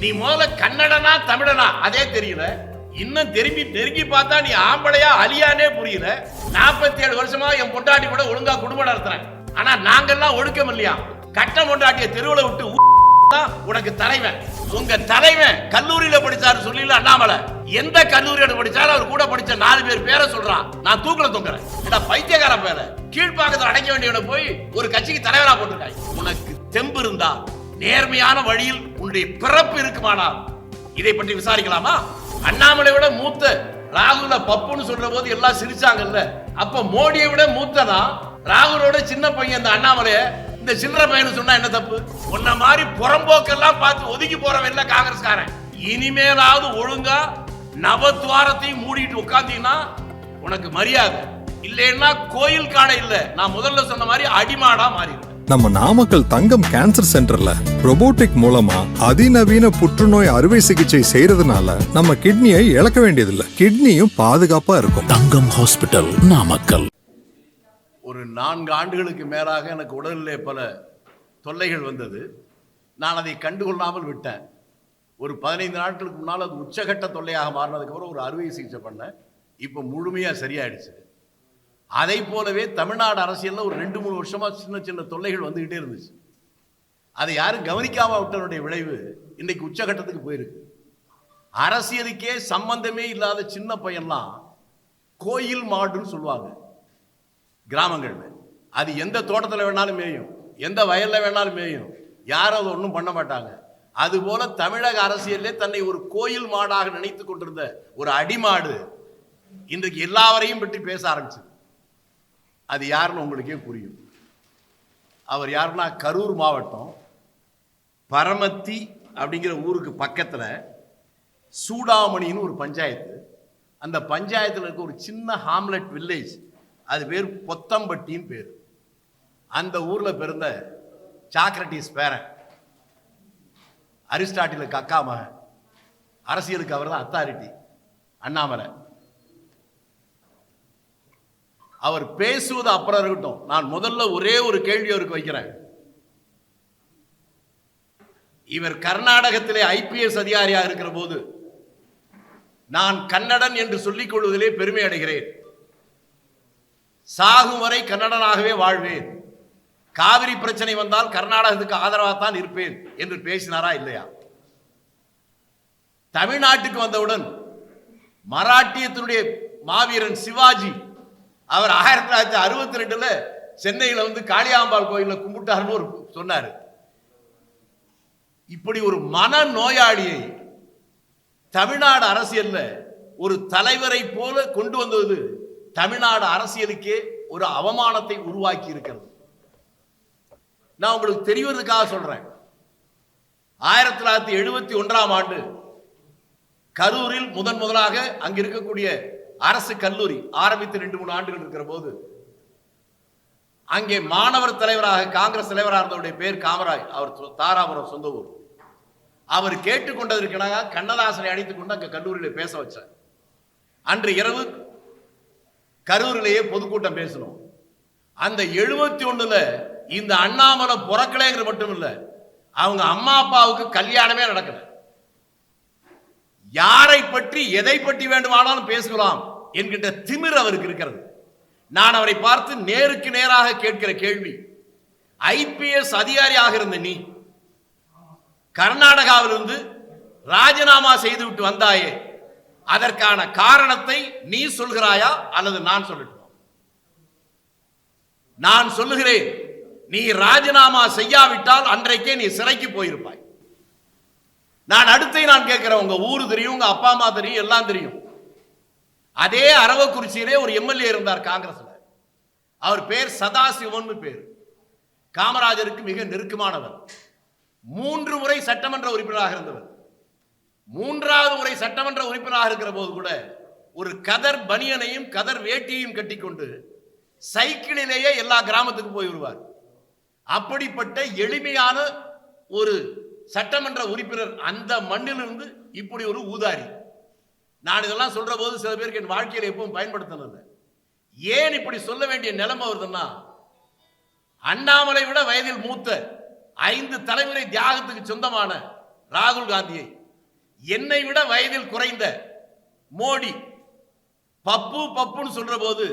நீ முதல்ல கன்னடனா தமிழனா? அதே தெரியல. இன்னும் திரும்பி நெருங்கி பார்த்தா நீ ஆம்பளையா அலியானே புரியல. நாற்பத்தி ஏழு வருஷமா என் பொண்டாட்டி கூட ஒழுங்கா குடும்பம் நடத்துறேன். ஆனா நாங்கெல்லாம் ஒழுக்கம் இல்லையா? கட்ட பொண்டாட்டிய தெருவில் விட்டு உனக்கு தலைவன். உங்க தலைவன் கல்லூரியில படிச்சாரு சொல்லல அண்ணாமலை. எந்த கல்லூரியில படிச்சாரு அவர் கூட படிச்ச நாலு பேர் பேரை சொல்றான் நான் தூக்கல தூக்குறேன் ஏடா பைத்தியக்கார பேர. கீழ்ப்பாக்கத்தில் அடைக்க வேண்டியவனை போய் ஒரு கட்சிக்கு தலைவரா போட்டிருக்காய். உனக்கு தெம்பு இருந்தா நேர்மையான வழியில் உன்னுடைய பிறப்பு இருக்குமானால் இதை பற்றி விசாரிக்கலாமா? அண்ணாமலை விட மூத்த ராகுல பப்புன்னு சொல்ற போது எல்லாம் சிரிச்சாங்கல்ல. அப்ப மோடியை விட மூத்தனா? ராகுலோட சின்ன பையன் இந்த அண்ணாமலைய இந்த சில்லற பையன் சொன்னா என்ன தப்பு? உன்ன மாதிரி புறம்போக்கெல்லாம் பார்த்து ஒதுக்கி போறவன் இல்ல காங்கிரஸ்காரன். இனிமேலாவது ஒழுங்கா நவத்வாரத்தையும் மூடிட்டு உட்காந்தீங்கன்னா உனக்கு மரியாதை. இல்லைன்னா கோயில் காடை இல்ல. நான் முதல்ல சொன்ன மாதிரி அடிமாடா மாறிடும். நம்ம நாமக்கல் தங்கம் கேன்சர் சென்டர்ல robotic மூலமா அதிநவீன புற்றுநோய் அறுவை சிகிச்சை செய்யறதுனால நம்ம கிட்னியை இழக்க வேண்டியதில்லை. கிட்னியும் பாதுகாப்பா இருக்கும். தங்கம் ஹாஸ்பிட்டல் நாமக்கல். ஒரு நான்கு ஆண்டுகளுக்கு மேலாக எனக்கு உடலிலே பல தொல்லைகள் வந்தது. நான் அதை கண்டுகொள்ளாமல் விட்டேன். ஒரு பதினைந்து நாட்களுக்கு முன்னால் அது உச்சகட்ட தொல்லையாக மாறினதுக்கப்புறம் ஒரு அறுவை சிகிச்சை பண்ணேன். இப்போ முழுமையாக சரியாயிடுச்சு. அதை போலவே தமிழ்நாடு அரசியலில் ஒரு ரெண்டு மூணு வருஷமாக சின்ன சின்ன தொல்லைகள் வந்துக்கிட்டே இருந்துச்சு. அதை யாரும் கவனிக்காம விட்டனுடைய விளைவு இன்றைக்கு உச்சகட்டத்துக்கு போயிருக்கு. அரசியலுக்கே சம்பந்தமே இல்லாத சின்ன பையன்லாம் கோயில் மாடுன்னு சொல்லுவாங்க கிராமங்களில். அது எந்த தோட்டத்தில் வேணாலும் மேயும் எந்த வயலில் வேணாலும் மேயும் யாரும் அதை ஒன்றும் பண்ண மாட்டாங்க. அதுபோல தமிழக அரசியலே தன்னை ஒரு கோயில் மாடாக நினைத்து கொண்டிருந்த ஒரு அடிமாடு இன்றைக்கு எல்லாவரையும் பற்றி பேச ஆரம்பிச்சது. அது யாருன்னு உங்களுக்கே புரியும். அவர் யாருன்னா கரூர் மாவட்டம் பரமத்தி அப்படிங்கிற ஊருக்கு பக்கத்தில் சூடாமணின்னு ஒரு பஞ்சாயத்து. அந்த பஞ்சாயத்தில் இருக்க ஒரு சின்ன ஹாம்லெட் வில்லேஜ் அது பேர் பொத்தம்பட்டின்னு பேர். அந்த ஊரில் பிறந்த சாக்ரட்டிஸ் பேரன் அரிஸ்டாட்டிலுக்கு அக்கா மகன் அரசியலுக்கு அவர் தான் அத்தாரிட்டி அண்ணாமலை. அவர் பேசுவது அப்புறம் இருக்கட்டும். நான் முதல்ல ஒரே ஒரு கேள்வி அவருக்கு வைக்கிறேன். இவர் கர்நாடகத்திலே ஐபிஎஸ் அதிகாரியாக இருக்கிற போது நான் கன்னடன் என்று சொல்லிக் கொள்வதிலே பெருமை அடைகிறேன். சாகும் வரை கன்னடனாகவே வாழ்வேன். காவிரி பிரச்சனை வந்தால் கர்நாடகத்துக்கு ஆதரவாகத்தான் இருப்பேன் என்று பேசினாரா இல்லையா? தமிழ்நாட்டுக்கு வந்தவுடன் மராட்டியத்தினுடைய மாவீரன் சிவாஜி அவர் ஆயிரத்தி தொள்ளாயிரத்தி அறுபத்தி ரெண்டுல சென்னையில வந்து காளியாம்பாள் கோயிலில் கும்பிட்டாருன்னு ஒரு சொன்னார். இப்படி ஒரு மன நோயாளியை தமிழ்நாடு அரசியல்ல ஒரு தலைவரை போல கொண்டு வந்தது தமிழ்நாடு அரசியலுக்கே ஒரு அவமானத்தை உருவாக்கி இருக்கிறது. நான் உங்களுக்கு தெரிவதற்காக சொல்றேன். ஆயிரத்தி தொள்ளாயிரத்தி எழுபத்தி ஒன்றாம் ஆண்டு கரூரில் முதன் முதலாக அங்க இருக்கக்கூடிய அரசு கல்லூரி ஆரம்பித்து ரெண்டு மூணு ஆண்டுகள் இருக்கிற போது அங்கே மாணவர் தலைவராக காங்கிரஸ் தலைவராக இருந்தவருடைய பேர் காமராஜ் அவர் தாராபுரம் சொந்த ஊர். அவர் கேட்டுக்கொண்டதற்கிடாக கண்ணதாசனை அழைத்துக் கொண்டு அங்கே கல்லூரியில் பேச வச்சார். அன்று இரவு கரூரிலேயே பொதுக்கூட்டம் பேசணும் அந்த எழுபத்தி ஒண்ணுல இந்த அண்ணாமலை புறக்கலைங்கிற மட்டும் இல்லை அவங்க அம்மா அப்பாவுக்கு கல்யாணமே நடக்கல. யாரை பற்றி எதை பற்றி வேண்டுமானாலும் பேசலாம். என்கின்ற திமிர் அவருக்கு இருக்கிறது. நான் அவரை பார்த்து நேருக்கு நேராக கேட்கிற கேள்வி ஐபிஎஸ் அதிகாரியாக இருந்த நீ கர்நாடகாவிலிருந்து ராஜினாமா செய்துவிட்டு வந்தாயே அதற்கான காரணத்தை நீ சொல்கிறாயா அல்லது நான் சொல்லட்டுமா? நான் சொல்லுகிறேன் நீ ராஜினாமா செய்யாவிட்டால் அன்றைக்கே நீ சிறைக்கு போயிருப்பாய். நான் அடுத்தை நான் கேட்கிறேன் உங்க ஊர் தெரியும் உங்க அப்பா அம்மா தெரியும் எல்லாம் தெரியும். அதே அரவக்குறிச்சியிலே ஒரு எம்எல்ஏ இருந்தார் காங்கிரஸ்ல. அவர் பேர் சதாசிவம்னு பேர். காமராஜருக்கு மிக நெருக்கமானவர். மூன்று முறை சட்டமன்ற உறுப்பினராக இருந்தவர். மூன்றாவது முறை சட்டமன்ற உறுப்பினராக இருக்கிற போது கூட ஒரு கதர் பனியனையும் கதர் வேட்டியையும் கட்டிக்கொண்டு சைக்கிளிலேயே எல்லா கிராமத்துக்கும் போய் வருவார் அப்படிப்பட்ட எளிமையான ஒரு சட்டமன்ற உறுப்பினர் அந்த மண்ணிலிருந்து இப்படி ஒரு ஊதாரி. நான் இதெல்லாம் சொல்கிற போது சில பேருக்கு என் வாழ்க்கையில் எப்பவும் பயன்படுத்தினது. ஏன் இப்படி சொல்ல வேண்டிய நிலைமை வருதுன்னா அண்ணாமலை விட வயதில் மூத்த ஐந்து தலைமுறை தியாகத்துக்கு சொந்தமான ராகுல் காந்தியை என்னை விட வயதில் குறைந்த மோடி பப்பு பப்புன்னு சொல்ற போது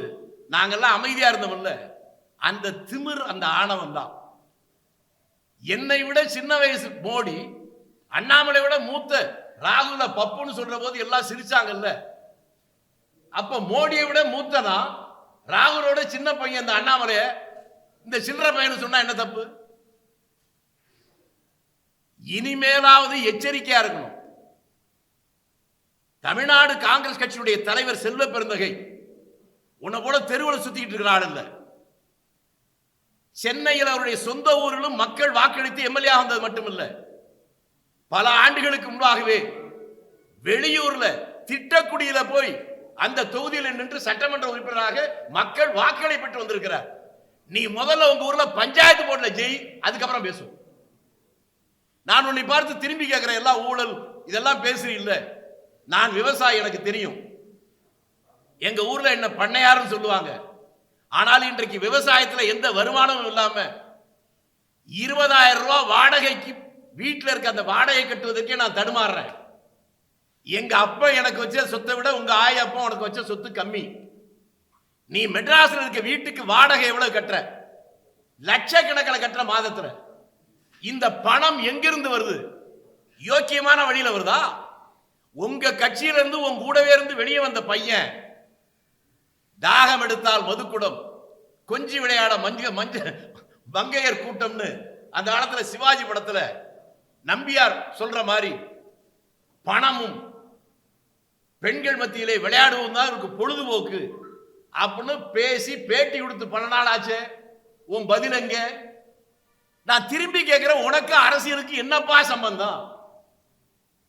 நாங்கெல்லாம் அமைதியா இருந்தோம்ல அந்த திமிர் அந்த ஆணவம் தான். என்னை விட சின்ன வயசு மோடி அண்ணாமலை விட மூத்த ராகுல பப்புன்னு சொல்ற போது எல்லாம் சிரிச்சாங்கல்ல. அப்ப மோடியை விட மூத்தனா? ராகுலோட சின்ன பையன் இந்த அண்ணாமலைய? இந்த சில்லற பையன் சொன்னா என்ன தப்பு? இனிமேலாவது எச்சரிக்கையா இருக்கணும். தமிழ்நாடு காங்கிரஸ் கட்சியுடைய தலைவர் செல்வ பெருந்தகை. உன்னை போல தெருவில் சுத்திக்கிட்டு இருக்கிற சென்னையில் அவருடைய சொந்த ஊரிலும் மக்கள் வாக்களித்து எம்எல்ஏ வந்தது மட்டுமில்லை. பல ஆண்டுகளுக்கு முன்பாகவே வெளியூர்ல திட்டக்குடியில போய் அந்த தொகுதியில் நின்று சட்டமன்ற உறுப்பினராக மக்கள் வாக்களை பெற்று வந்திருக்கிறார். நீ முதல்ல உங்க ஊர்ல பஞ்சாயத்து போர்டில் ஜெய் அதுக்கப்புறம் பேசுவோம். நான் உன்னை பார்த்து திரும்பி கேட்கிறேன் எல்லாம் ஊழல் இதெல்லாம் பேசுறீல்ல நான் விவசாயி எனக்கு தெரியும். எங்க ஊர்ல என்ன பண்ணையாருன்னு சொல்லுவாங்க. ஆனால் இன்றைக்கு விவசாயத்தில் எந்த வருமானமும் இல்லாம இருபதாயிரம் ரூபாய் வாடகைக்கு வீட்டில் இருக்க அந்த வாடகை கட்டுவதற்கே நான் தடுமாறுறேன். எங்க அப்பா எனக்கு வச்ச சொத்தை விட உங்க ஆய் அப்பா உனக்கு வச்ச சொத்து கம்மி. நீ மெட்ராஸ்ல இருக்க வீட்டுக்கு வாடகை எவ்வளவு கட்டுற? லட்சக்கணக்கில் கட்டுற மாதத்துல. இந்த பணம் எங்கிருந்து வருது? யோக்கியமான வழியில வருதா? உங்க கட்சியில இருந்து கூடவே இருந்து வெளியே வந்த பையன் தாகம் எடுத்தால் மதுக்குடம். கொஞ்சி விளையாட மஞ்ச மஞ்ச மங்கையர் கூட்டம்னு அந்த காலத்துல சிவாஜி படத்துல நம்பியார் சொல்ற மாதிரி பணமும் பெண்கள் மத்தியிலே விளையாடுவோம் தான் இவருக்கு பொழுதுபோக்கு. அப்படின்னு பேசி பேட்டி கொடுத்து பல நாள் ஆச்சே. உன் பதில் எங்க? நான் திரும்பி கேட்கிறேன் உனக்கு அரசியலுக்கு என்னப்பா சம்பந்தம்?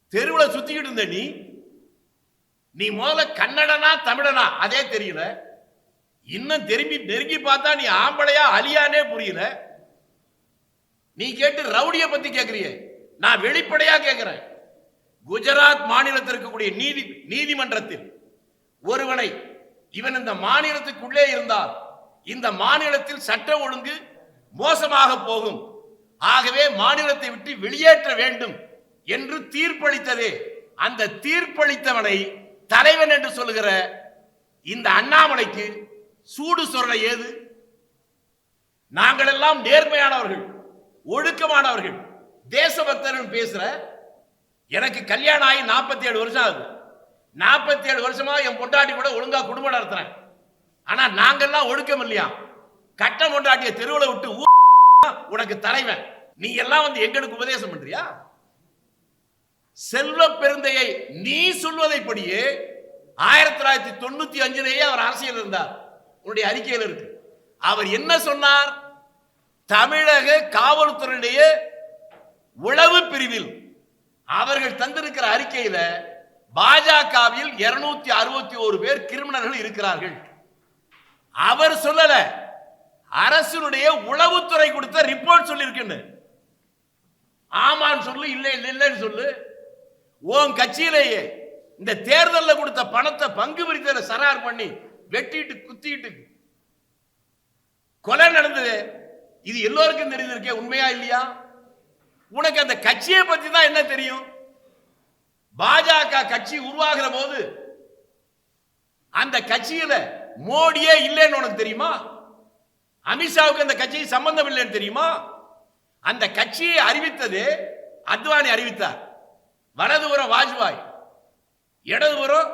தெருவில் சுத்திக்கிட்டு இருந்த நீ நீ முதல்ல கன்னடனா தமிழனா? அதே தெரியல. இன்னும் திரும்பி நெருங்கி பார்த்தா நீ ஆம்பளையா அலியானே புரியல. நீ கேட்டு ரவுடியை பத்தி கேட்கறியே நான் வெளிப்படையா கேட்கிறேன் குஜராத் மாநிலத்தில் இருக்கக்கூடிய நீதி நீதிமன்றத்தில் ஒருவனை இவன் இந்த மாநிலத்துக்குள்ளே இருந்தால் இந்த மாநிலத்தில் சட்ட ஒழுங்கு மோசமாக போகும். ஆகவே மாநிலத்தை விட்டு வெளியேற்ற வேண்டும் என்று தீர்ப்பளித்ததே. அந்த தீர்ப்பளித்தவனை தலைவன் என்று சொல்லுகிற இந்த அண்ணாமலைக்கு சூடு சொல்ல ஏது? நாங்கள் எல்லாம் நேர்மையானவர்கள் ஒழுக்கமானவர்கள். தேசபக்தர்கள் பேசுற எனக்கு கல்யாணம் ஆகி நாற்பத்தி ஏழு வருஷம் ஆகுது. நாற்பத்தி ஏழு வருஷமா என் பொண்டாட்டி கூட ஒழுங்கா குடும்பம் நடத்துறேன். ஆனா நாங்கெல்லாம் ஒழுக்கம் இல்லையா? கட்ட பொண்டாட்டிய தெருவில் விட்டு உனக்கு தலைவன். நீ எல்லாம் வந்து எங்களுக்கு உபதேசம் பண்றியா? செல்வ பெருந்தையை நீ சொல்வதைப்படியே ஆயிரத்தி தொள்ளாயிரத்தி தொண்ணூத்தி அஞ்சுலேயே அவர் அரசியல் இருந்தார். உன்னுடைய அறிக்கையில் இருக்கு. அவர் என்ன சொன்னார்? தமிழக காவல்துறையிலேயே உளவு பிரிவில் அவர்கள் தந்திருக்கிற அறிக்கையில பாஜகவில் இருநூத்தி அறுபத்தி ஒரு பேர் கிரிமினல்கள் இருக்கிறார்கள். அவர் சொல்லல. அரசனுடைய உளவுத்துறை கொடுத்த ரிப்போர்ட் சொல்லியிருக்குன்னு. ஆமான்னு சொல்லு இல்லை இல்லைன்னு சொல்லு. உன் கட்சியிலேயே இந்த தேர்தலில் கொடுத்த பணத்தை பங்கு பிரித்தல சரார் பண்ணி வெட்டிட்டு குத்திட்டு கொலை நடந்தது. இது எல்லோருக்கும் தெரிஞ்சிருக்கே உண்மையா இல்லையா? உனக்கு அந்த கட்சியை பத்தி தான் என்ன தெரியும்? பாஜக கட்சி உருவாகிற போது அந்த கட்சியில மோடியே இல்லைன்னு உனக்கு தெரியுமா? அமித்ஷாவுக்கு அந்த கட்சி சம்பந்தம் இல்லைன்னு தெரியுமா? அந்த கட்சியை அறிவித்தது அத்வானி அறிவித்தார். வலதுபுறம் வாஜ்பாய் இடதுபுறம்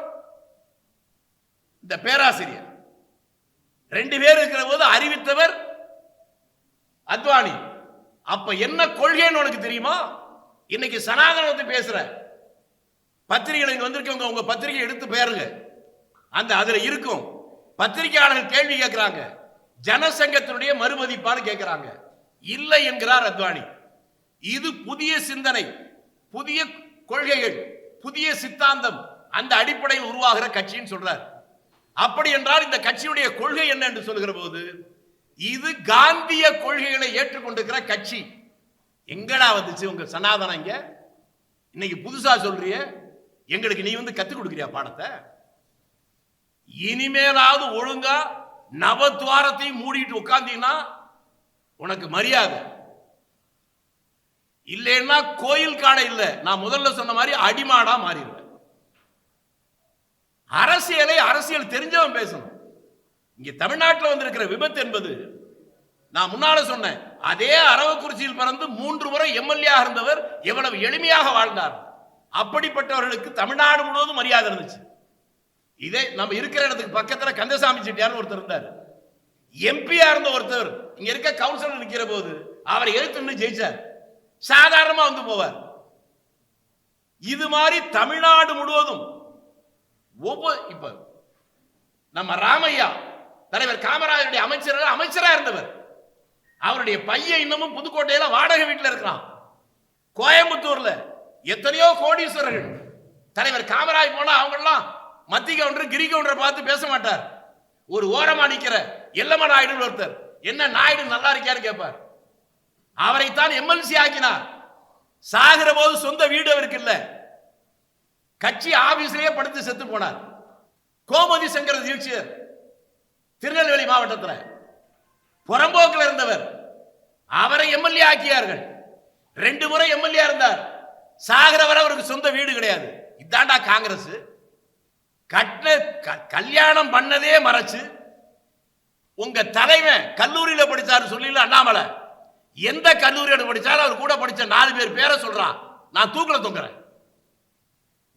இந்த பேராசிரியர். ரெண்டு பேர் இருக்கிற போது அறிவித்தவர் அத்வானி. அப்ப என்ன கொள்கைன்னு உனக்கு தெரியுமா? இன்னைக்கு சனாதனத்தை பேசுற. பத்திரிகைகள் இங்க வந்திருக்கவங்க உங்க பத்திரிகை எடுத்து பேருங்க. அந்த அதுல இருக்கும். பத்திரிகையாளர்கள் கேள்வி கேட்கிறாங்க ஜனசங்கத்தினுடைய மறுமதிப்பான்னு கேட்கிறாங்க இல்லை என்கிறார் அத்வானி. இது புதிய சிந்தனை புதிய கொள்கைகள் புதிய சித்தாந்தம் அந்த அடிப்படையில் உருவாகிற கட்சின்னு சொல்றார். அப்படி என்றால் இந்த கட்சியுடைய கொள்கை என்ன என்று சொல்கிற போது இது காந்திய கொள்கைகளை ஏற்றுக்கொண்டிருக்கிற கட்சி. எங்கடா வந்துச்சு உங்க சனாதனம் இங்க? இன்னைக்கு புதுசா சொல்றிய எங்களுக்கு நீ வந்து கத்துக் கொடுக்குறியா பாடத்தை? இனிமேலாவது ஒழுங்கா நவத்வாரத்தையும் மூடிட்டு உட்காந்தீங்கன்னா உனக்கு மரியாதை. இல்லைன்னா கோயில் காடை இல்லை. நான் முதல்ல சொன்ன மாதிரி அடிமாடா மாறிடுவேன். அரசியலை அரசியல் தெரிஞ்சவன் பேசணும். இங்க தமிழ்நாட்டில் வந்திருக்கிற விபத்து என்பது நான் முன்னால சொன்னேன் அதே அரவக்குறிச்சியில் பிறந்து மூன்று முறை எம்எல்ஏ இருந்தவர் எவ்வளவு எளிமையாக வாழ்ந்தார். அப்படிப்பட்டவர்களுக்கு தமிழ்நாடு முழுவதும் மரியாதை இருந்துச்சு. இதே நம்ம இருக்கிற இடத்துக்கு பக்கத்தில் கந்தசாமி செட்டியார்னு ஒருத்தர் இருந்தார். எம்பியா இருந்த ஒருத்தர் இங்க இருக்க கவுன்சிலர் நிற்கிற போது அவரை எழுத்துன்னு ஜெயிச்சார். சாதாரணமா வந்து போவார். இது மாதிரி தமிழ்நாடு முழுவதும் ஒவ்வொரு இப்ப நம்ம ராமையா தலைவர் காமராஜருடைய அமைச்சர் அமைச்சரா இருந்தவர். அவருடைய பையன் இன்னமும் புதுக்கோட்டையில வாடகை வீட்டில் இருக்கிறான். கோயம்புத்தூர்ல எத்தனையோ கோடீஸ்வரர்கள். தலைவர் காமராஜ் போனா அவங்கெல்லாம் மத்திய கவுண்டர் கிரி கவுண்டரை பார்த்து பேச மாட்டார். ஒரு ஓரமா நிக்கிற எல்லம்ம நாயுடு ஒருத்தர். என்ன நாயுடு நல்லா இருக்கியாரு கேட்பார். அவரைத்தான் எம்எல்சி ஆக்கினார். சாகிற போது சொந்த வீடு அவருக்கு இல்ல. கட்சி ஆபீஸ்லயே படுத்து செத்து போனார். கோமதி சங்கர தீட்சியர் திருநெல்வேலி மாவட்டத்தில் புறம்போக்கில் இருந்தவர். அவரை எம்எல்ஏ ஆக்கியார்கள். ரெண்டு முறை எம்எல்ஏ இருந்தார். சாகிற வரை அவருக்கு சொந்த வீடு கிடையாது. இதாண்டா காங்கிரஸ். கட்ட க- கல்யாணம் பண்ணதே மறைச்சு உங்க தலைவன் கல்லூரியில படிச்சாரு சொல்லல அண்ணாமலை. எந்த கல்லூரியோட படிச்சாரு அவர் கூட படிச்ச நாலு பேர் பேரை சொல்றான். நான் தூக்கல தொங்குறேன்.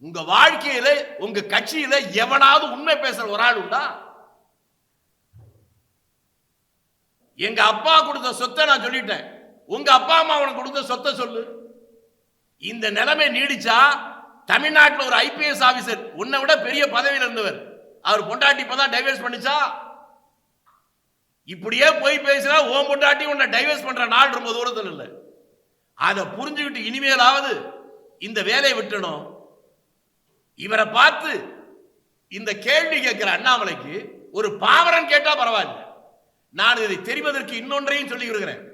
உங்க வாழ்க்கையில உங்க கட்சியில எவனாவது உண்மை பேசுற ஒரு ஆள் உண்டா? எங்க அப்பா கொடுத்த சொத்தை நான் சொல்லிட்டேன். உங்க அப்பா அம்மா உனக்கு கொடுத்த சொத்தை சொல்லு. இந்த நிலைமை நீடிச்சா தமிழ்நாட்டில் ஒரு ஐபிஎஸ் ஆபீசர் உன்னை விட பெரிய பதவியில் இருந்தவர். அவர் பொண்டாட்டி இப்பதான் டைவர்ஸ் பண்ணிச்சா? இப்படியே போய் பேசினா ஓம் பொண்டாட்டி உன்னை டைவர்ஸ் பண்ற நாள் ரொம்ப தூரத்தில் இல்லை. அதை புரிஞ்சுக்கிட்டு இனிமேலாவது இந்த வேலையை விட்டணும். இவரை பார்த்து இந்த கேள்வி கேட்கிற அண்ணாமலைக்கு ஒரு பாவரன் கேட்டா பரவாயில்ல. நான் இதை தெரிவதற்கு இன்னொன்றையும் சொல்லி விடுகிறேன்.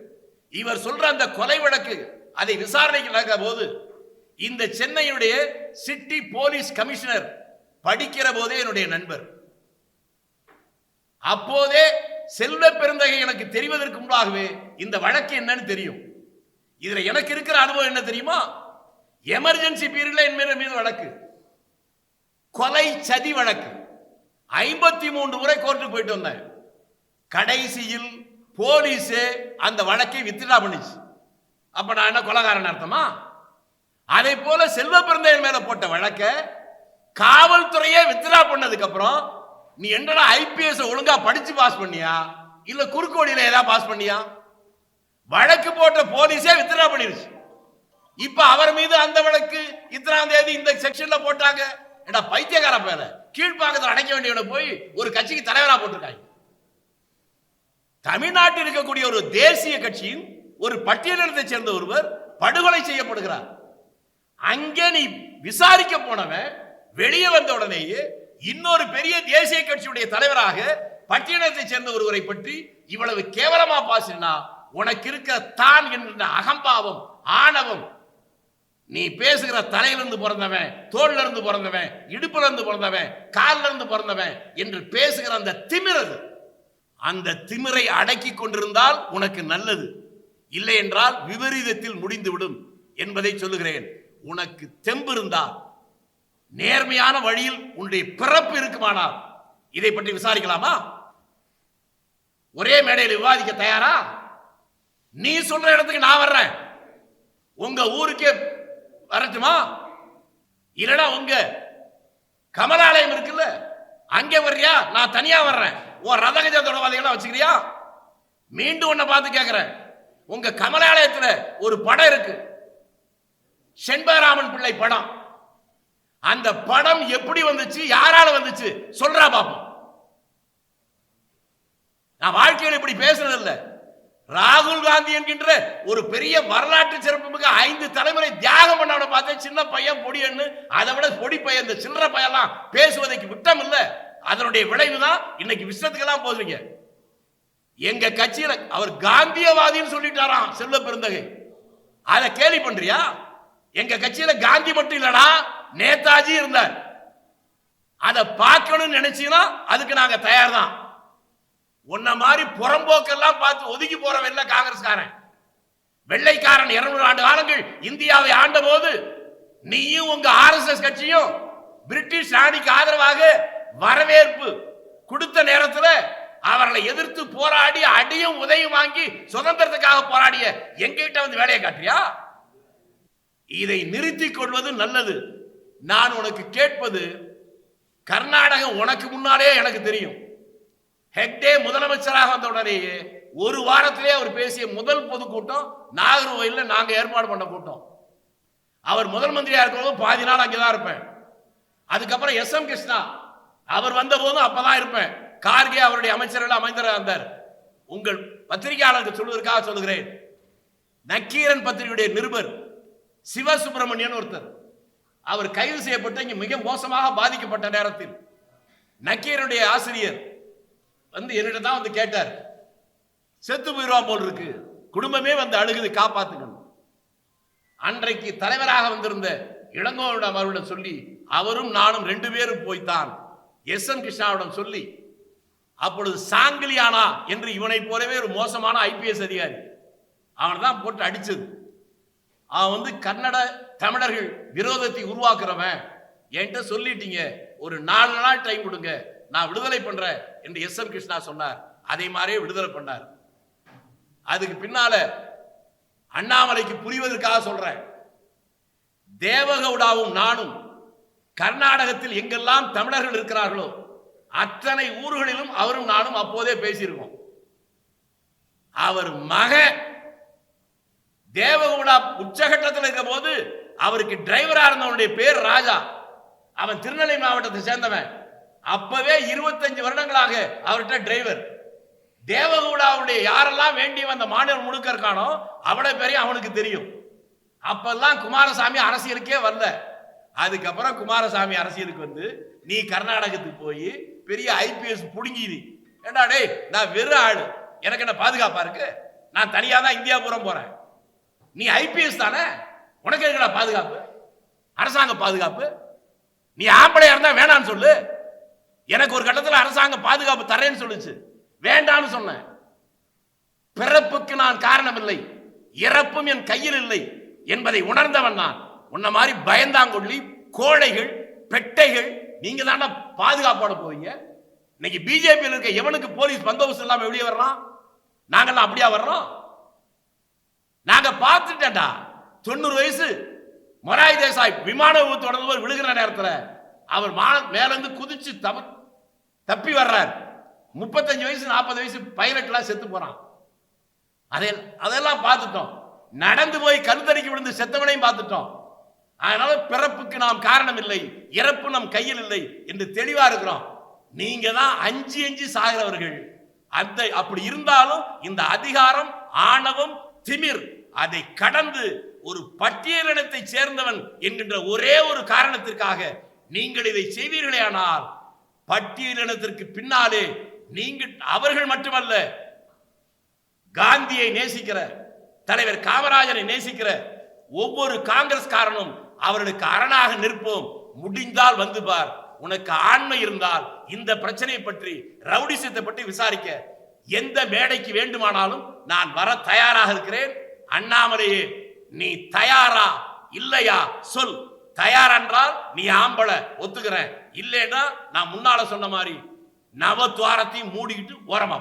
இவர் சொல்ற அந்த கொலை வழக்கு அதை விசாரணைக்கு நடக்கிற போது இந்த சென்னையுடைய சிட்டி போலீஸ் கமிஷனர் படிக்கிற போதே என்னுடைய நண்பர். அப்போதே செல்வ பெருந்தகை எனக்கு தெரிவதற்கு முன்பாகவே இந்த வழக்கு என்னன்னு தெரியும். இதுல எனக்கு இருக்கிற அனுபவம் என்ன தெரியுமா? எமர்ஜென்சி பீரியட்ல என் மேல மீது வழக்கு. கொலை சதி வழக்கு. ஐம்பத்தி மூன்று முறை கோர்ட்டுக்கு போயிட்டு வந்தேன். கடைசியில் போலீஸே அந்த வழக்கை வித்ட்ரா பண்ணிச்சு. அப்ப நான் என்ன கொலகாரன் அர்த்தமா? அதே போல செல்வ பிறந்தையர் மேல போட்ட வழக்க காவல்துறையே வித்ட்ரா பண்ணதுக்கு அப்புறம் நீ என்னடா ஐபிஎஸ் ஒழுங்கா படிச்சு பாஸ் பண்ணியா? இல்ல குறுக்கு வழியில ஏதாவது பாஸ் பண்ணியா? வழக்கு போட்ட போலீஸே வித்ட்ரா பண்ணிருச்சு. இப்ப அவர் மீது அந்த வழக்கு இத்தனாம் தேதி இந்த செக்ஷன்ல போட்டாங்க. ஏடா பைத்தியக்கார பேர கீழ்ப்பாக்கத்தில் அடைக்க வேண்டியவனை போய் ஒரு கட்சிக்கு தலைவரா போட்டிருக்காங்க. தமிழ்நாட்டில் இருக்கக்கூடிய ஒரு தேசிய கட்சியின் ஒரு பட்டியலினத்தை சேர்ந்த ஒருவர் படுகொலை செய்யப்படுகிறார். அங்கே நீ விசாரிக்க போனவன் வெளியே வந்த உடனேயே இன்னொரு பெரிய தேசிய கட்சியுடைய தலைவராக பட்டியலத்தை சேர்ந்த ஒருவரை பற்றி இவ்வளவு கேவலமா பாசினா உனக்கு இருக்கிற தான் என்கின்ற அகம்பாவம் ஆணவம். நீ பேசுகிற தலையிலிருந்து பிறந்தவன் தோல்ல இருந்து பிறந்தவன் இடுப்புல இருந்து பிறந்தவன் கால்ல இருந்து பிறந்தவன் என்று பேசுகிற அந்த திமிரது அந்த திமிரை அடக்கி கொண்டிருந்தால் உனக்கு நல்லது. இல்லை என்றால் விபரீதத்தில் முடிந்துவிடும் என்பதை சொல்லுகிறேன். உனக்கு தெம்பு இருந்தால் நேர்மையான வழியில் உன்னுடைய பிறப்பு இருக்குமானால் இதை பற்றி விசாரிக்கலாமா? ஒரே மேடையில் விவாதிக்க தயாரா? நீ சொல்ற இடத்துக்கு நான் வர்றேன். உங்க ஊருக்கே வரட்டுமா? இல்லைன்னா உங்க கமலாலயம் இருக்குல்ல அங்கே வர்றியா? நான் தனியா வர்றேன். உன் ரதகஜ தொடர்பாதைகளாம் வச்சுக்கிறியா? மீண்டும் உன்னை பார்த்து கேட்கிறேன் உங்க கமலாலயத்துல ஒரு படம் இருக்கு. செண்பகராமன் பிள்ளை படம். அந்த படம் எப்படி வந்துச்சு யாரால வந்துச்சு சொல்றா பாப்போம். நான் வாழ்க்கையில் இப்படி பேசுறது இல்ல ராகுல் காந்தி என்கின்ற ஒரு பெரிய வரலாற்று சிறப்புமிக்க ஐந்து தலைமுறை தியாகம் பண்ணவனை பார்த்தேன். சின்ன பையன் பொடியன்னு அதை விட பொடி பையன் இந்த சில்லற பையன்லாம் பேசுவதற்கு விட்டம் இல்லை அதனுடைய விளைவு தான் இன்னைக்கு விஷயத்துக்கெல்லாம் போதுவீங்க எங்க கட்சியில அவர் காந்தியவாதின்னு சொல்லிட்டாராம் செல்வ பெருந்தகை. அதை கேலி பண்றியா? எங்க கட்சியில காந்தி மட்டும் இல்லடா நேதாஜி இருந்தார். அதை பார்க்கணும்னு நினைச்சீங்கன்னா அதுக்கு நாங்க தயார் தான் உன்ன மாதிரி புறம்போக்கெல்லாம் பார்த்து ஒதுக்கி போறவன் இல்ல காங்கிரஸ்காரன். வெள்ளைக்காரன் 200 ஆண்டு காலங்கள் இந்தியாவை ஆண்ட போது நீயும் உங்க ஆர்எஸ்எஸ் கட்சியும் பிரிட்டிஷ் ராணிக்கு ஆதரவாக வரவேற்பு கொடுத்த நேரத்துல அவர்களை எதிர்த்து போராடி அடியும் உதவியும் வாங்கி சுதந்திரத்துக்காக போராடிய எங்கிட்ட வந்து வேலையை காட்டுறியா? இதை நிறுத்திக் கொள்வது நல்லது. நான் உனக்கு கேட்பது கர்நாடகம் உனக்கு முன்னாலே எனக்கு தெரியும். ஹெக்டே முதலமைச்சராக வந்த உடனேயே ஒரு வாரத்திலே அவர் பேசிய முதல் பொதுக்கூட்டம் நாகர்கோயிலில் நாங்க ஏற்பாடு பண்ண கூட்டம். அவர் முதல் மந்திரியா இருக்கிறவங்க பாதி நாள் அங்கே தான் இருப்பேன். அதுக்கப்புறம் எஸ் எம் கிருஷ்ணா அவர் வந்த போதும் அப்பதான் இருப்பேன். கார்கே அவருடைய அமைச்சர்கள் அமைந்தராக இருந்தார். உங்கள் பத்திரிகையாளருக்கு சொல்வதற்காக சொல்லுகிறேன். நக்கீரன் பத்திரிகையுடைய நிருபர் சிவசுப்பிரமணியன் ஒருத்தர். அவர் கைது செய்யப்பட்டு இங்கே மிக மோசமாக பாதிக்கப்பட்ட நேரத்தில் நக்கீரனுடைய ஆசிரியர் வந்து என்னிட்ட தான் வந்து கேட்டார். செத்து போயிடுவான் போல் இருக்கு. குடும்பமே வந்து அழுகுது காப்பாத்துக்கணும் அன்றைக்கு தலைவராக வந்திருந்த இளங்கோவிடம் அவரிடம் சொல்லி அவரும் நானும் ரெண்டு பேரும் போய்த்தான். எஸ் என் கிருஷ்ணாவிடம் சொல்லி அப்பொழுது சாங்கிலியானா? என்று இவனை போலவே ஒரு மோசமான ஐபிஎஸ் அதிகாரி. அவனை தான் போட்டு அடிச்சது. அவன் வந்து கன்னட தமிழர்கள் விரோதத்தை உருவாக்குறவன். என்கிட்ட சொல்லிட்டீங்க. ஒரு நாலு நாள் டைம் கொடுங்க. நான் விடுதலை பண்றேன் என்று எஸ் எம் கிருஷ்ணா சொன்னார். அதே மாதிரியே விடுதலை பண்ணார். அதுக்கு பின்னால அண்ணாமலைக்கு புரிவதற்காக சொல்றேன். தேவகவுடாவும் நானும் கர்நாடகத்தில் எங்கெல்லாம் தமிழர்கள் இருக்கிறார்களோ அத்தனை ஊர்களிலும் அவரும் நானும் அப்போதே பேசியிருக்கோம். அவர் மக தேவகவுடா உச்சகட்டத்தில் இருக்கிற போது அவருக்கு டிரைவரா இருந்தவனுடைய பேர் ராஜா. அவன் திருநெல்வேலி மாவட்டத்தை சேர்ந்தவன். அப்பவே இருபத்தஞ்சு வருடங்களாக அவர்கிட்ட டிரைவர். தேவகுடாவுடைய யாரெல்லாம் வேண்டிய அந்த மாநிலம் முழுக்க இருக்கானோ அவ்வளவு பெரிய அவனுக்கு தெரியும். அப்பெல்லாம் குமாரசாமி அரசியலுக்கே வரல. அதுக்கப்புறம் குமாரசாமி அரசியலுக்கு வந்து நீ கர்நாடகத்துக்கு போய் பெரிய ஐபிஎஸ் புடுங்கி நீ ஏண்டா டேய் நான் வெறும் ஆளு. எனக்கு என்ன பாதுகாப்பா இருக்கு? நான் தனியாக தான் இந்தியா பூரம் போறேன். நீ ஐபிஎஸ் தானே? உனக்கு எதுக்குடா பாதுகாப்பு? அரசாங்க பாதுகாப்பு? நீ ஆம்பளையா இருந்தா வேணான்னு சொல்லு. எனக்கு ஒரு கட்டத்தில் அரசாங்கம் பாதுகாப்பு தரேன்னு சொல்லுச்சு. வேண்டான்னு சொன்னேன். பிறப்புக்கு நான் காரணம் இல்லை இறப்பும் என் கையில் இல்லை என்பதை உணர்ந்தவன் நான். உன்ன மாதிரி பயந்தாங்கொள்ளி கோழைகள் பெட்டைகள் நீங்க தானே பாதுகாப்போட போவீங்க. இன்னைக்கு பிஜேபியில் இருக்க எவனுக்கு போலீஸ் பந்தோபஸ்து இல்லாம வெளியே வர்றான்? நாங்கெல்லாம் அப்படியா வர்றோம்? நாங்க பார்த்துட்டேன்டா. தொண்ணூறு வயசு மொராய் தேசாய் விமான விபத்து தொடர்ந்து போய் விழுகிற நேரத்தில் அவர் மான மேலிருந்து குதிச்சு தப்பு தப்பி வர்றார். முப்பத்தஞ்சு வயசு நாற்பது வயசு பைலட்லாம் செத்து போறான். அதை அதெல்லாம் பார்த்துட்டோம். நடந்து போய் கருத்தறிக்கை விழுந்து செத்தவனையும் பார்த்துட்டோம். அதனால பிறப்புக்கு நாம் காரணம் இல்லை இறப்பு நம் கையில் இல்லை என்று தெளிவா இருக்கிறோம். நீங்க தான் அஞ்சு அஞ்சு சாகிறவர்கள். அந்த அப்படி இருந்தாலும் இந்த அதிகாரம் ஆணவம் திமிர் அதை கடந்து ஒரு பட்டியலினத்தை சேர்ந்தவன் என்கின்ற ஒரே ஒரு காரணத்திற்காக நீங்கள் இதை செய்வீர்களேயானால் பட்டியலினத்திற்கு பின்னாலே நீங்கள் அவர்கள் மட்டுமல்ல காந்தியை நேசிக்கிற தலைவர் காமராஜரை நேசிக்கிற ஒவ்வொரு காங்கிரஸ்காரனும் அவர்களுக்கு அரணாக நிற்போம். முடிந்தால் வந்து பார். உனக்கு ஆண்மை இருந்தால் இந்த பிரச்சனையை பற்றி ரவுடிசத்தை பற்றி விசாரிக்க. எந்த மேடைக்கு வேண்டுமானாலும் நான் வர தயாராக இருக்கிறேன். அண்ணாமலையே நீ தயாரா? இல்லையா? சொல். தயார் என்றால் நீ ஆம்பள ஒத்துக்கிறேன். இல்லைன்னா நான் முன்னால சொன்ன மாதிரி நவ துவாரத்தையும் மூடிக்கிட்டு ஓரமா